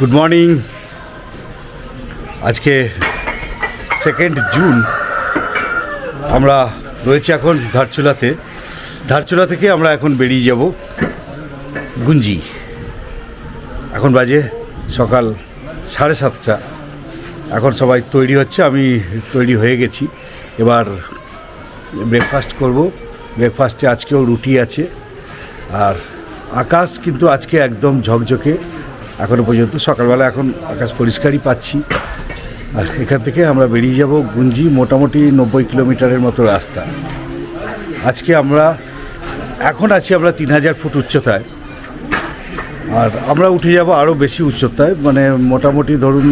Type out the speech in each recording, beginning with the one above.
Good morning আজকে second June আমরা রয়েছি এখন ধারচুলাতে। ধারচুলা থেকে আমরা এখন বেরিয়ে যাব গুঞ্জি। এখন বাজে সকাল সাড়ে সাতটা। এখন সবাই তৈরি হচ্ছে, আমি তৈরি হয়ে গেছি। এবার ব্রেকফাস্ট করব। ব্রেকফাস্টে আজকেও রুটি আছে। আর আকাশ কিন্তু আজকে একদম ঝকঝকে। এখনও পর্যন্ত সকালবেলা এখন আকাশ পরিষ্কারই পাচ্ছি। আর এখান থেকে আমরা বেরিয়ে যাব গুঞ্জি, মোটামুটি নব্বই কিলোমিটারের মতো রাস্তা। আজকে আমরা, এখন আছি আমরা তিন হাজার ফুট উচ্চতায়। আর আমরা উঠে যাব আরও বেশি উচ্চতায় মানে মোটামুটি ধরুন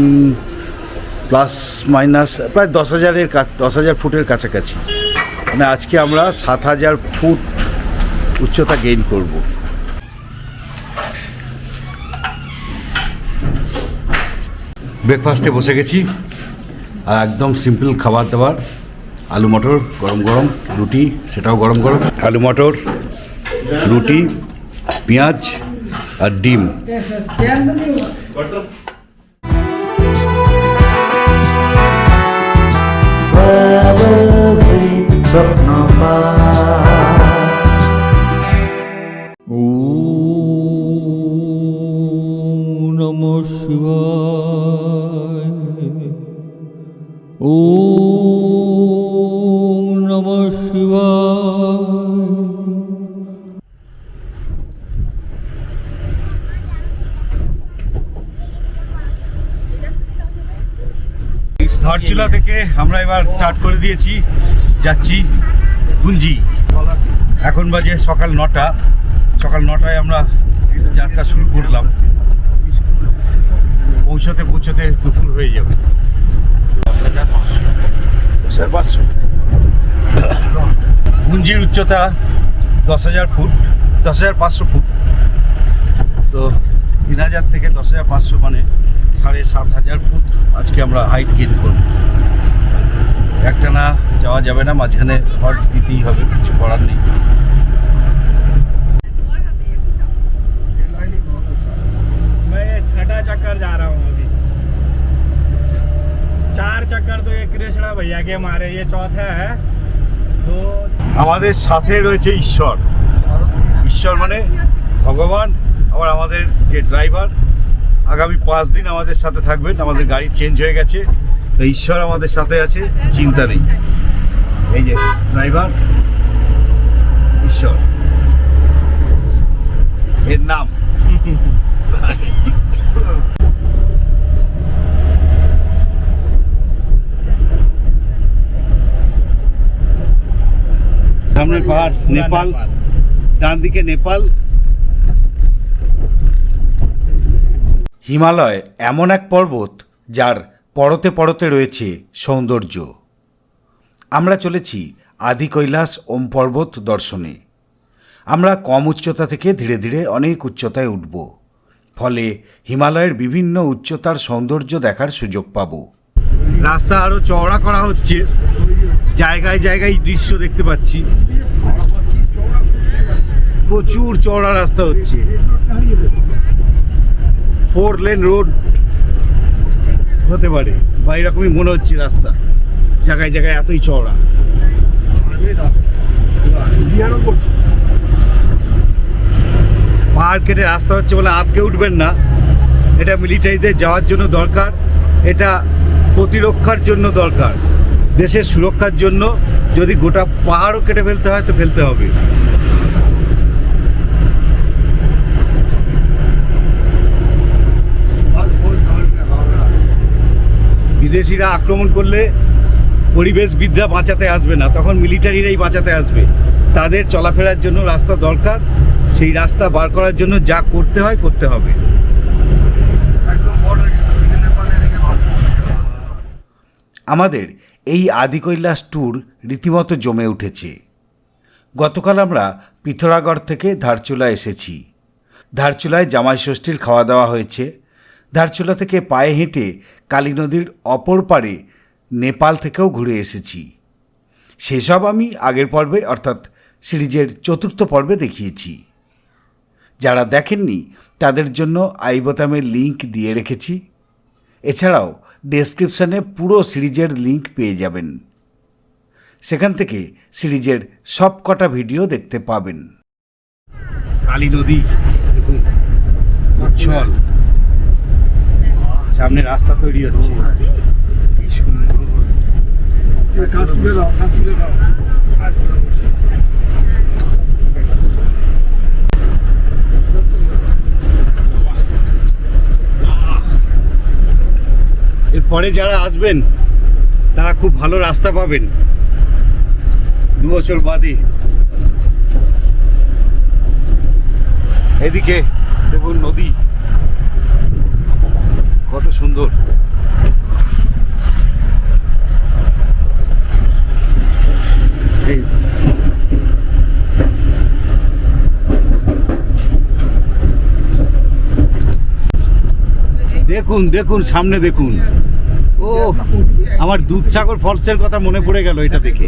প্লাস মাইনাস প্রায় দশ হাজারের দশ হাজার ফুটের কাছাকাছি। মানে আজকে আমরা সাত হাজার ফুট উচ্চতা গেইন করব। ব্রেকফাস্টে বসে গেছি। আর একদম সিম্পল খাবার দাবার আলু মটর, গরম গরম, রুটি, সেটাও গরম গরম। আলু মটর, রুটি, পেঁয়াজ আর ডিম। এবার স্টার্ট করে দিয়েছি। যাচ্ছি গুঞ্জি এখন বাজে সকাল নটা। সকাল নটায় আমরা যাত্রা শুরু করলাম। পৌঁছতে পৌঁছতে দুপুর হয়ে যাবে। গুঞ্জির উচ্চতা দশ হাজার ফুট, দশ হাজার পাঁচশো ফুট। তো তিন হাজার থেকে দশ হাজার পাঁচশো মানে সাড়ে সাত হাজার ফুট আজকে আমরা হাইট গেইন করব। একটা না যাওয়া যাবে না মাঝখানে হল্ট দিতেই হবে কিছু করার নেই मैं ये छठा चक्कर जा रहा हूँ अभी चार चक्कर तो ये कृष्णा भैया के मारे ये चौथा है दो আমাদের সাথে রয়েছে ঈশ্বর ঈশ্বর মানে ভগবান আবার আমাদের যে ড্রাইভার আগামী পাঁচ দিন আমাদের সাথে থাকবেন আমাদের গাড়ি চেঞ্জ হয়ে গেছে তো ঈশ্বর আমাদের সাথে আছে, চিন্তা নেই। এই যে ড্রাইভার ঈশ্বর। এর নাম। সামনের পাহাড়, নেপাল। ডান দিকে নেপাল। হিমালয় এমন এক পর্বত যার পরতে পরতে রয়েছে সৌন্দর্য। আমরা চলেছি আদি কৈলাস ওম পর্বত দর্শনে। আমরা কম উচ্চতা থেকে ধীরে ধীরে অনেক উচ্চতায় উঠব। ফলে হিমালয়ের বিভিন্ন উচ্চতার সৌন্দর্য দেখার সুযোগ পাব। রাস্তা আরও চওড়া করা হচ্ছে। জায়গায় জায়গায় দৃশ্য দেখতে পাচ্ছি। প্রচুর চওড়া রাস্তা হচ্ছে। ফোর লেন রোড হতে পারে বা এরকমই মনে হচ্ছে রাস্তা। জায়গায় জায়গায় এতই চওড়া। পাহাড় কেটে রাস্তা হচ্ছে বলে আটকে উঠবেন না। এটা মিলিটারিদের যাওয়ার জন্য দরকার। এটা প্রতিরক্ষার জন্য দরকার। দেশের সুরক্ষার জন্য যদি গোটা পাহাড়ও কেটে ফেলতে হয় তো ফেলতে হবে। বিদেশিরা আক্রমণ করলে পরিবেশবিদ্যা বাঁচাতে আসবে না, তখন মিলিটারিরাই বাঁচাতে আসবে। তাদের চলাফেরার জন্য রাস্তা দরকার, সেই রাস্তা বার করার জন্য যা করতে হয়, করতে হবে। আমাদের এই আদিকৈলাস ট্যুর রীতিমতো জমে উঠেছে। গতকাল আমরা পিথোরাগড় থেকে ধারচুলা এসেছি। ধারচুলায় জামাই ষষ্ঠীর খাওয়া দাওয়া হয়েছে। ধারচুলা থেকে পায়ে হেঁটে কালী নদীর অপর পারে নেপাল থেকেও ঘুরে এসেছি। সেসব আমি আগের পর্বে, অর্থাৎ সিরিজের চতুর্থ পর্বে দেখিয়েছি। যারা দেখেননি, তাদের জন্য আই বোতামের লিঙ্ক দিয়ে রেখেছি। এছাড়াও ডেসক্রিপশানে পুরো সিরিজের লিঙ্ক পেয়ে যাবেন। সেখান থেকে সিরিজের সব কটা ভিডিও দেখতে পাবেন। কালী নদী, দেখুন সামনে রাস্তা তৈরি হচ্ছে। এরপরে যারা আসবেন, তারা খুব ভালো রাস্তা পাবেন। দু বছর বাদে। এদিকে দেখুন নদী। কত সুন্দর এই দেখুন দেখুন সামনে দেখুন ও আমার दूधसागर फॉल्स কথা মনে পড়ে গেল এটা দেখে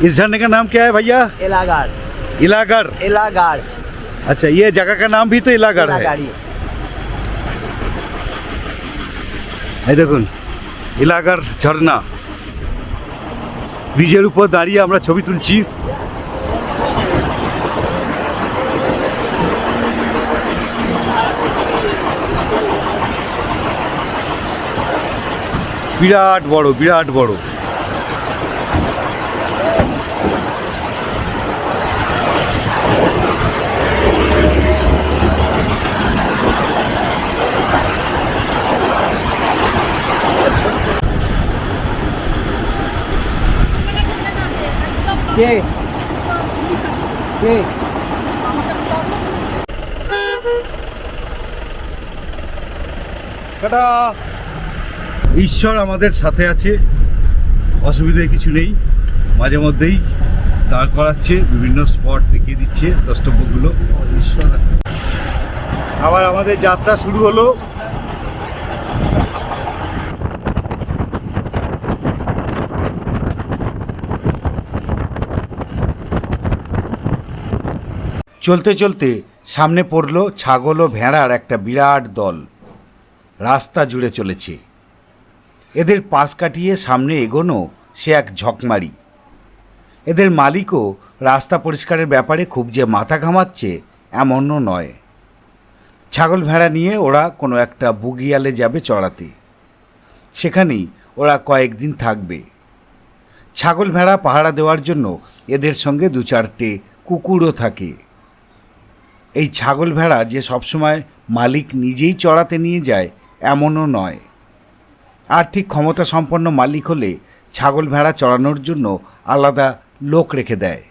इस झरने का नाम क्या है भैया एलागाड़ इलागढ़ एलागाड़ अच्छा ये जगह का नाम भी तो इलागढ़ है এই দেখুন এলাকার ঝর্ণা। ব্রিজের উপর দাঁড়িয়ে আমরা ছবি তুলছি। বিরাট বড় বিরাট বড়। কে? কে? টাটা। ঈশ্বর আমাদের সাথে আছে। অসুবিধে কিছু নেই। মাঝে মধ্যেই দাঁড় করাচ্ছে বিভিন্ন স্পট দেখিয়ে দিচ্ছে দ্রষ্টব্যগুলো। ঈশ্বর আবার আমাদের যাত্রা শুরু হলো। চলতে চলতে সামনে পড়ল ছাগল ও ভেড়ার একটা বিরাট দল। রাস্তা জুড়ে চলেছে। এদের পাশ কাটিয়ে সামনে এগোনো সে এক ঝকমারি। এদের মালিকও রাস্তা পরিষ্কারের ব্যাপারে খুব যে মাথা ঘামাচ্ছে এমনও নয়। ছাগল ভেড়া নিয়ে ওরা কোনো একটা বুগিয়ালে যাবে চড়াতে। সেখানেই ওরা কয়েকদিন থাকবে। ছাগল ভেড়া পাহারা দেওয়ার জন্য এদের সঙ্গে দু চারটে কুকুরও থাকে। এই ছাগল ভেড়া যে সবসময় মালিক নিজেই চড়াতে নিয়ে যায়, এমনও নয়। আর্থিক ক্ষমতা সম্পন্ন মালিক হলে ছাগল ভেড়া চড়ানোর জন্য আলাদা লোক রেখে দেয়।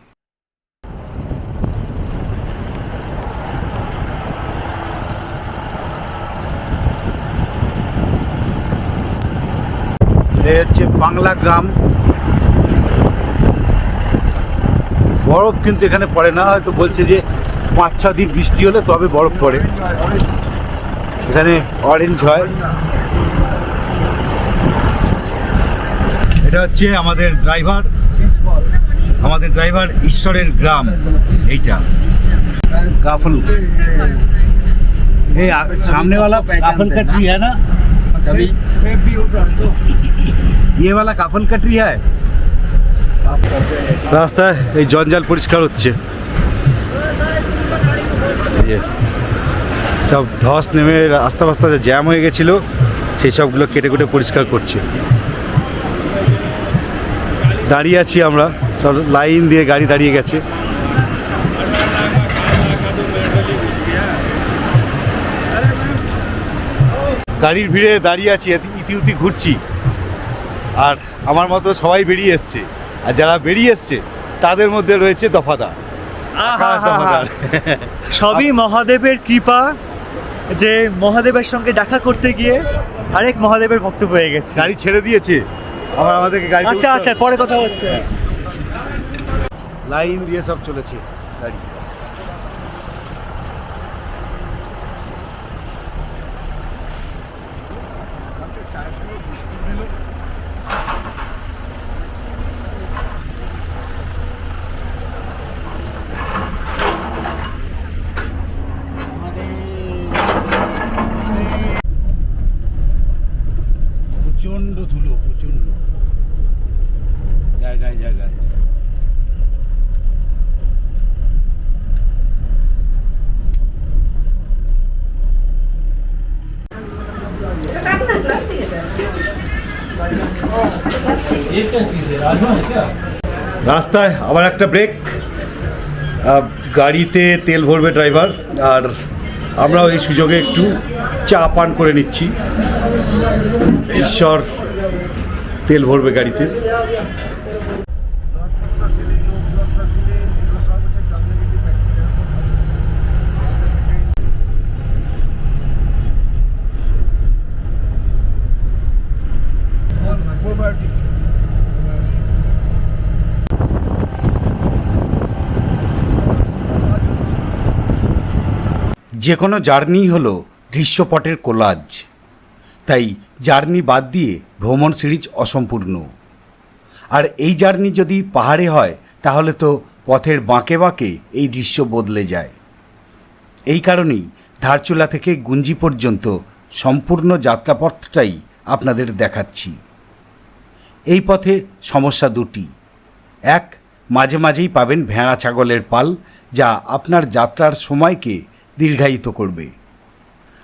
হচ্ছে বাংলা গ্রাম। বরফ কিন্তু এখানে পড়ে না, হয়তো বলছে যে পাঁচ ছ দিন বৃষ্টি হলে তবে বরফ পড়ে এখানে অরেঞ্জ হয় এটা হচ্ছে আমাদের ড্রাইভার আমাদের ড্রাইভার ঈশ্বরের গ্রাম এইটা काफल ये आ- सामने वाला काफल का ट्री है ना ये वाला काफल का ट्री है রাস্তায় এই জঞ্জাল পরিষ্কার হচ্ছে এই যে, সব ধস নেমে রাস্তা ফাস্তা যে জ্যাম হয়ে গেছিল সেই সবগুলো কেটে কুটে পরিষ্কার করছে। দাঁড়িয়ে আছি আমরা সব লাইন দিয়ে গাড়ি দাঁড়িয়ে গেছে। গাড়ির ভিড়ে দাঁড়িয়ে আছি এতি- ইতিউতি ঘুরছি। আর আমার মতো সবাই বেরিয়ে এসছে। আর যারা বেরিয়ে এসছে তাদের মধ্যে রয়েছে দফাদার। সবই মহাদেবের কৃপা যে মহাদেবের সঙ্গে দেখা করতে গিয়ে আরেক মহাদেবের ভক্ত হয়ে গেছে। গাড়ি ছেড়ে দিয়েছে। আবার আমাদেরকে গাড়ি আচ্ছা আচ্ছা পরে কথা হচ্ছে। লাইন দিয়ে সব চলেছে গাড়ি। শূন্য জায়গায় জায়গায়। রাস্তায় আবার একটা ব্রেক। গাড়িতে তেল ভরবে ড্রাইভার, আর আমরা এই সুযোগে একটু চা পান করে নিচ্ছি। ঈশ্বর তেল ভরবে গাড়িতে। যে কোনো জার্নি হলো দৃশ্যপটের কোলাজ। তাই জার্নি বাদ দিয়ে ভ্রমণ সিরিজ অসম্পূর্ণ। আর এই জার্নি যদি পাহাড়ে হয়, তাহলে তো পথের বাঁকে বাঁকে এই দৃশ্য বদলে যায়। এই কারণেই ধারচুলা থেকে গুঞ্জি পর্যন্ত সম্পূর্ণ যাত্রাপথটাই আপনাদের দেখাচ্ছি। এই পথে সমস্যা দুটি। এক, মাঝে মাঝেই পাবেন ভেড়া ছাগলের পাল, যা আপনার যাত্রার সময়কে দীর্ঘায়িত করবে।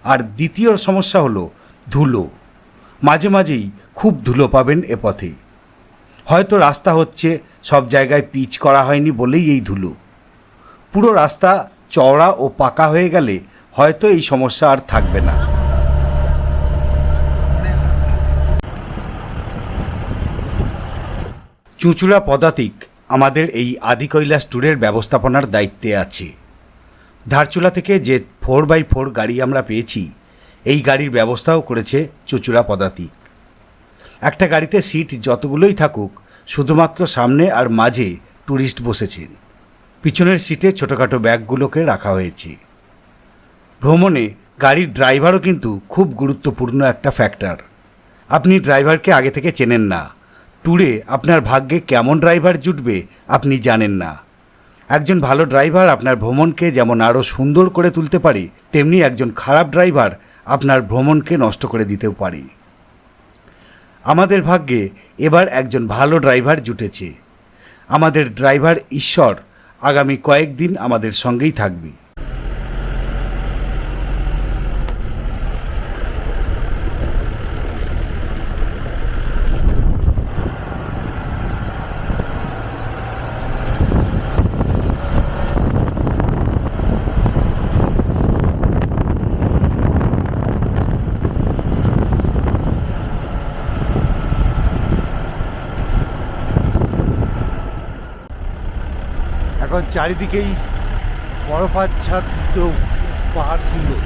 আর দ্বিতীয় সমস্যা হলো ধুলো। মাঝে মাঝেই খুব ধুলো পাবেন এ পথে। হয়তো রাস্তা হচ্ছে সব জায়গায় পিচ করা হয়নি বলেই এই ধুলো। পুরো রাস্তা চওড়া ও পাকা হয়ে গেলে হয়তো এই সমস্যা আর থাকবে না। চুঁচুড়া পদাতিক আমাদের এই আদি কৈলাস ট্যুরের ব্যবস্থাপনার দায়িত্বে আছে। ধারচুলা থেকে যে ফোর বাই ফোর গাড়ি আমরা পেয়েছি এই গাড়ির ব্যবস্থাও করেছে চুঁচুড়া পদাতিক। একটা গাড়িতে সিট যতগুলোই থাকুক, শুধুমাত্র সামনে আর মাঝে ট্যুরিস্ট বসেছেন। পিছনের সিটে ছোটোখাটো ব্যাগগুলোকে রাখা হয়েছে। ভ্রমণে গাড়ির ড্রাইভারও কিন্তু খুব গুরুত্বপূর্ণ একটা ফ্যাক্টর। আপনি ড্রাইভারকে আগে থেকে চেনেন না। ট্যুরে আপনার ভাগ্যে কেমন ড্রাইভার জুটবে আপনি জানেন না। একজন ভালো ড্রাইভার আপনার ভ্রমণকে যেমন আরও সুন্দর করে তুলতে পারে, তেমনি একজন খারাপ ড্রাইভার আপনার ভ্রমণকে নষ্ট করে দিতেও পারি। আমাদের ভাগ্যে এবার একজন ভালো ড্রাইভার জুটেছে। আমাদের ড্রাইভার ঈশ্বর আগামী কয়েকদিন আমাদের সঙ্গেই থাকবে এখন চারিদিকেই বরফাচ্ছাদিত পাহাড় সুন্দর।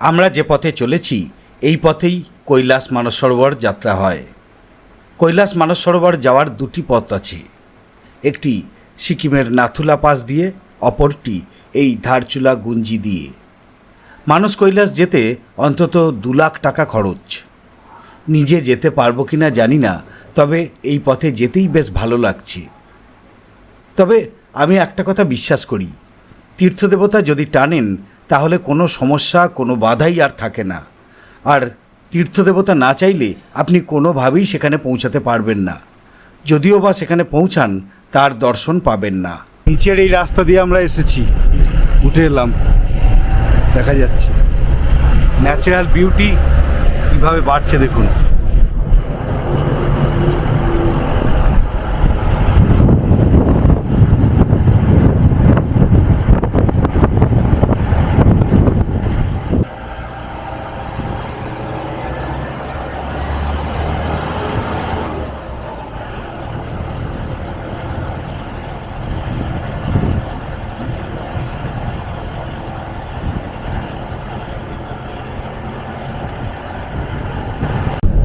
আমরা যে পথে চলেছি, এই পথেই কৈলাস মানস সরোবর যাত্রা হয়। কৈলাস মানস সরোবর যাওয়ার দুটি পথ আছে। একটি সিকিমের নাথুলা পাস দিয়ে, অপরটি এই ধারচুলা গুঞ্জি দিয়ে। মানস কৈলাস যেতে অন্তত দু লাখ টাকা খরচ। নিজে যেতে পারব কি না জানি না, তবে এই পথে যেতেই বেশ ভালো লাগছে। তবে আমি একটা কথা বিশ্বাস করি, তীর্থদেবতা যদি টানেন, তাহলে কোনো সমস্যা, কোনো বাধাই আর থাকে না। আর তীর্থদেবতা না চাইলে আপনি কোনোভাবেই সেখানে পৌঁছাতে পারবেন না। যদিও বা সেখানে পৌঁছান, তার দর্শন পাবেন না। নিচের এই রাস্তা দিয়ে আমরা এসেছি। উঠে এলাম। দেখা যাচ্ছে। ন্যাচারাল বিউটি কীভাবে বাড়ছে দেখুন।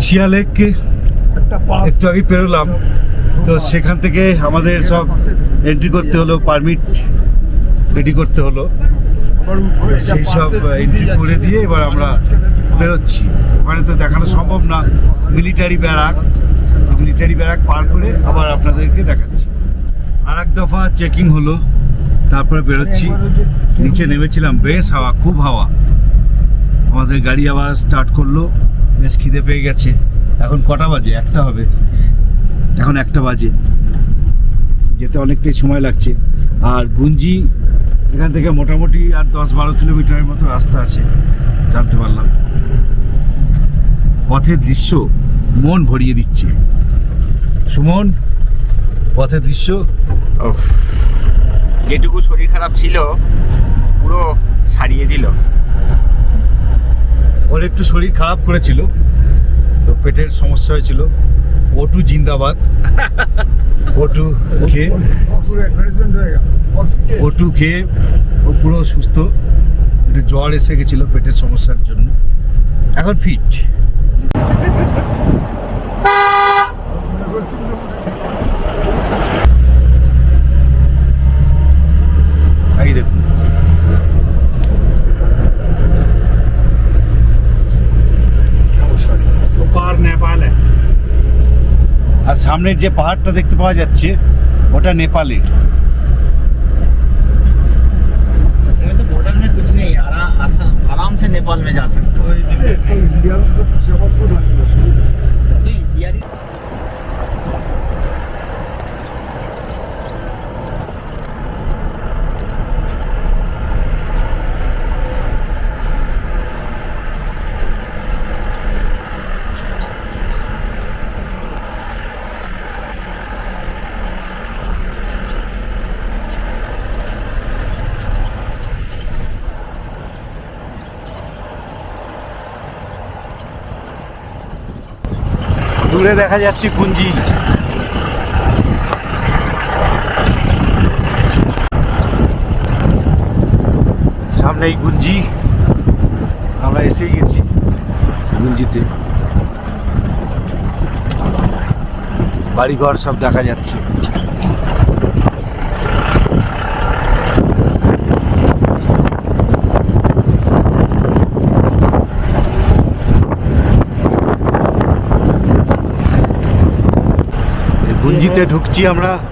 শিয়ালেককে একটু আগে পেরোলাম। তো সেখান থেকে আমাদের সব এন্ট্রি করতে হলো পারমিট রেডি করতে হলো। সেই সব এন্ট্রি করে দিয়ে এবার আমরা বেরোচ্ছি। ওখানে তো দেখানো সম্ভব না। মিলিটারি ব্যারাক মিলিটারি ব্যারাক পার করে আবার আপনাদেরকে দেখাচ্ছি। আর এক দফা চেকিং হলো। তারপরে বেরোচ্ছি। নিচে নেমেছিলাম। বেশ হাওয়া খুব হাওয়া। আমাদের গাড়ি আবার স্টার্ট করল। বেশ খিদে পেয়ে গেছে। এখন কটা বাজে? একটা হবে। এখন একটা বাজে। যেতে অনেকটাই সময় লাগছে। আর গুঞ্জি, এখান থেকে মোটামুটি আর দশ বারো কিলোমিটারের মতো রাস্তা আছে। জানতে পারলাম। পথের দৃশ্য মন ভরিয়ে দিচ্ছে। সুমন, পথের দৃশ্য? যেটুকু শরীর খারাপ ছিল, পুরো ওর একটু শরীর খারাপ করেছিল, তো পেটের সমস্যা হয়েছিল। ওটু জিন্দাবাদ। ওটু খেয়ে ওটু খেয়ে ও পুরো সুস্থ। একটু জ্বর এসে গেছিল পেটের সমস্যার জন্য। এখন ফিট এই দেখুন। वो पार नेपाल है আর সামনের যে পাহাড়টা দেখতে পাওয়া যাচ্ছে ওটা নেপালের तो बॉर्डर में कुछ नहीं आराम आसाम आराम से नेपाल में जा सकते हो तो দূরে দেখা যাচ্ছে কুঞ্জি। সামনেই গুঞ্জি আমরা এসেই গেছি। গুঞ্জিতে বাড়িঘর সব দেখা যাচ্ছে এই গুঞ্জিতে ঢুকছি আমরা।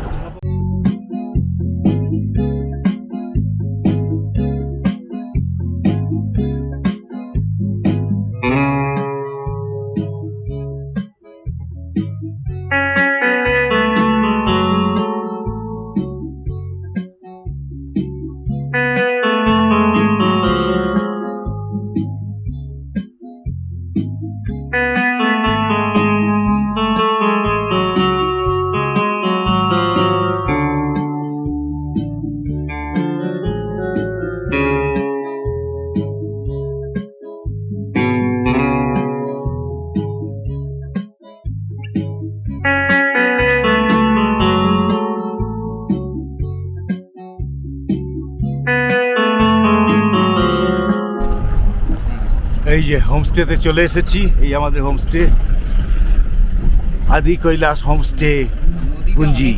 এই যে হোমস্টেতে চলে এসেছি, এই আমাদের হোমস্টে আদি কৈলাস হোমস্টে গুঞ্জি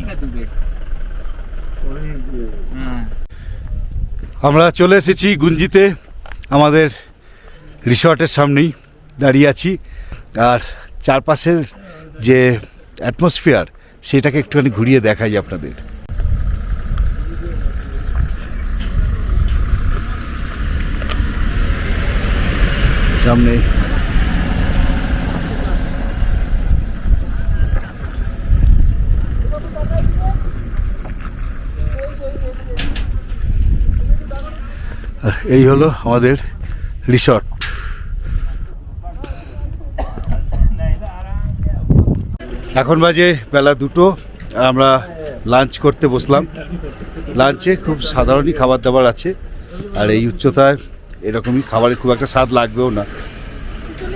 আমরা চলে এসেছি গুঞ্জিতে, আমাদের রিসর্টের সামনেই দাঁড়িয়ে আছি। আর চারপাশের যে অ্যাটমসফিয়ার সেটাকে একটুখানি ঘুরিয়ে দেখাই আপনাদের। সামনে। এই হলো আমাদের রিসর্ট। এখন বাজে বেলা দুটো, আমরা লাঞ্চ করতে বসলাম। লাঞ্চে খুব সাধারণই খাবার দাবার আছে, আর এই উচ্চতায় এরকমই খাবারের খুব একটা স্বাদ লাগবেও না।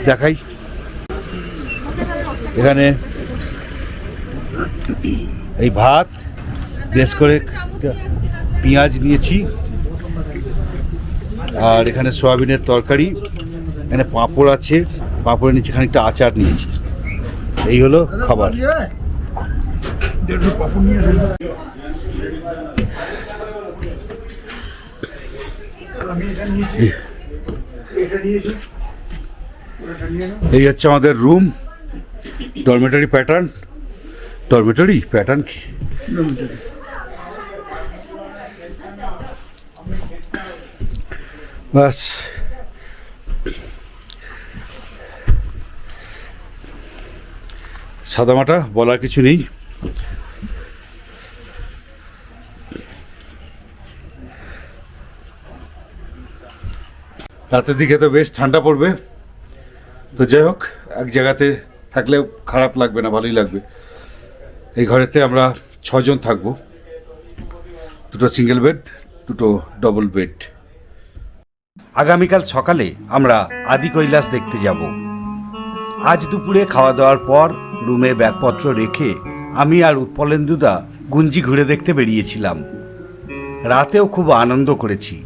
দেখাই। এখানে এই ভাত, বেশ করে পেঁয়াজ নিয়েছি। আর এখানে সয়াবিনের তরকারি, এখানে পাঁপড় আছে। পাঁপড়ের নিচে খানিকটা আচার নিয়েছি। এই হলো খাবার। এই হচ্ছে আমাদের room dormitory pattern dormitory pattern কি? বাস। সাদামাটা বলার কিছু নেই। রাতের দিকে তো বেশ ঠান্ডা পড়বে। তো যাই হোক, এক জায়গাতে থাকলে খারাপ লাগবে না, ভালোই লাগবে। এই ঘরেতে আমরা ছজন থাকব। দুটো সিঙ্গেল বেড দুটো ডবল বেড আগামীকাল সকালে আমরা আদি কৈলাস দেখতে যাব। আজ দুপুরে খাওয়া দাওয়ার পর রুমে ব্যাগপত্র রেখে আমি আর উৎপলেন্দুদা গুঞ্জি ঘুরে দেখতে বেরিয়েছিলাম। রাতেও খুব আনন্দ করেছি।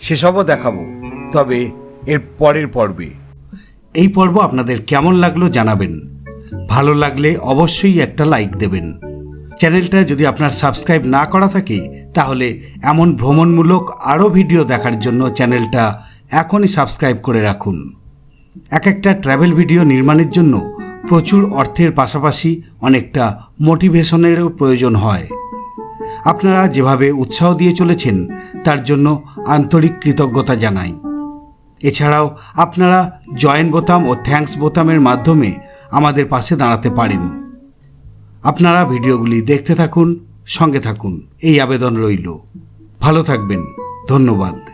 সেসবও দেখাবো। তবে এর পরের পর্বে। এই পর্ব আপনাদের কেমন লাগল জানাবেন। ভালো লাগলে অবশ্যই একটা লাইক দেবেন। চ্যানেলটা যদি আপনার সাবস্ক্রাইব না করা থাকে, তাহলে এমন ভ্রমণমূলক আরও ভিডিও দেখার জন্য চ্যানেলটা এখনই সাবস্ক্রাইব করে রাখুন। এক একটা ট্র্যাভেল ভিডিও নির্মাণের জন্য প্রচুর অর্থের পাশাপাশি অনেকটা মোটিভেশনেরও প্রয়োজন হয়। আপনারা যেভাবে উৎসাহ দিয়ে চলেছেন, তার জন্য আন্তরিক কৃতজ্ঞতা জানাই। এছাড়াও আপনারা জয়েন বোতাম ও থ্যাঙ্কস বোতামের মাধ্যমে আমাদের পাশে দাঁড়াতে পারেন। আপনারা ভিডিওগুলি দেখতে থাকুন, সঙ্গে থাকুন। এই আবেদন রইল। ভালো থাকবেন। ধন্যবাদ।